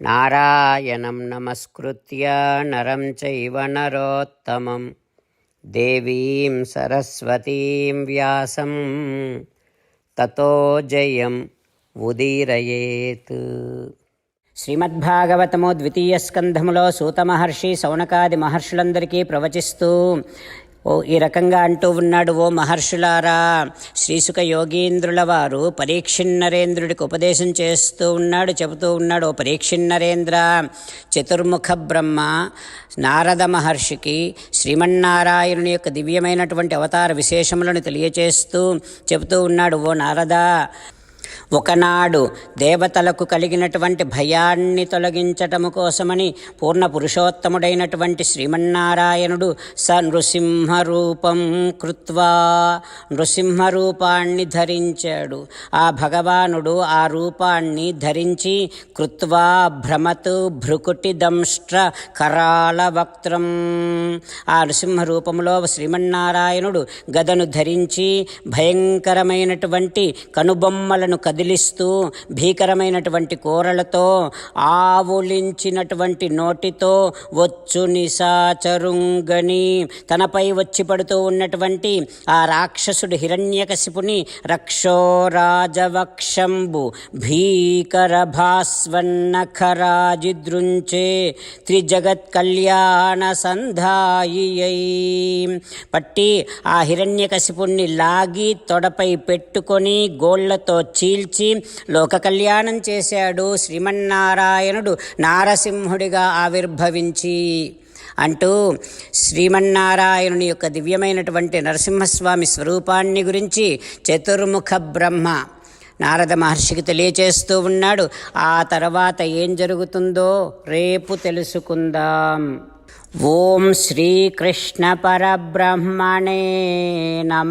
నారాయణం నమస్కృత్య నరం చైవ నరోత్తమం దేవీం సరస్వతీం వ్యాసం తతో జయం ఉదీరయేత్ శ్రీమద్భాగవతము ద్వితీయ స్కంధములో సూత మహర్షి సౌనకాది మహర్షులందరికీ ప్రవచిస్తూ ఓ ఈ రకంగా అంటూ ఉన్నాడు ఓ మహర్షులారా. శ్రీసుక యోగీంద్రుల వారు పరీక్షిన్నరేంద్రుడికి ఉపదేశం చేస్తూ ఉన్నాడు చెబుతూ ఉన్నాడు ఓ పరీక్షిన్నరేంద్ర చతుర్ముఖ బ్రహ్మ నారద మహర్షికి శ్రీమన్నారాయణుని యొక్క దివ్యమైనటువంటి అవతార విశేషములను తెలియచేస్తూ చెబుతూ ఉన్నాడు ఓ నారద ఒకనాడు దేవతలకు కలిగినటువంటి భయాన్ని తొలగించటము కోసమని పూర్ణ పురుషోత్తముడైనటువంటి శ్రీమన్నారాయణుడు స నృసింహరూపం కృత్వా నృసింహరూపాన్ని ధరించాడు. ఆ భగవానుడు ఆ రూపాన్ని ధరించి కృత్వా భ్రమతు భ్రుకుటి దంష్ట్ర కరాల వక్త్రం. ఆ నృసింహ రూపంలో శ్రీమన్నారాయణుడు గదను ధరించి భయంకరమైనటువంటి కనుబొమ్మలను కదిలిస్తూ భీకరమైనటువంటి కూరలతో ఆవులించినటువంటి నోటితో వచ్చు నిశాచరుంగని. తనపై వచ్చి పడుతూ ఉన్నటువంటి ఆ రాక్షసుడు హిరణ్యకశిపుని రక్షోరాజవక్షంబు భీకర భాస్వన్నఖరాజిదృంచే త్రిజగత్ కళ్యాణ సంధాయియై. పట్టి ఆ హిరణ్యకశిపుణ్ణి లాగి తొడపై పెట్టుకొని గోళ్ళతో చీల్చి లోక కళ్యాణం చేశాడు శ్రీమన్నారాయణుడు నారసింహుడిగా ఆవిర్భవించి. అంటూ శ్రీమన్నారాయణుని యొక్క దివ్యమైనటువంటి నరసింహస్వామి స్వరూపాన్ని గురించి చతుర్ముఖ బ్రహ్మ నారద మహర్షికి తెలియచేస్తూ ఉన్నాడు. ఆ తర్వాత ఏం జరుగుతుందో రేపు తెలుసుకుందాం. ఓం శ్రీకృష్ణ పరబ్రహ్మణే నమ.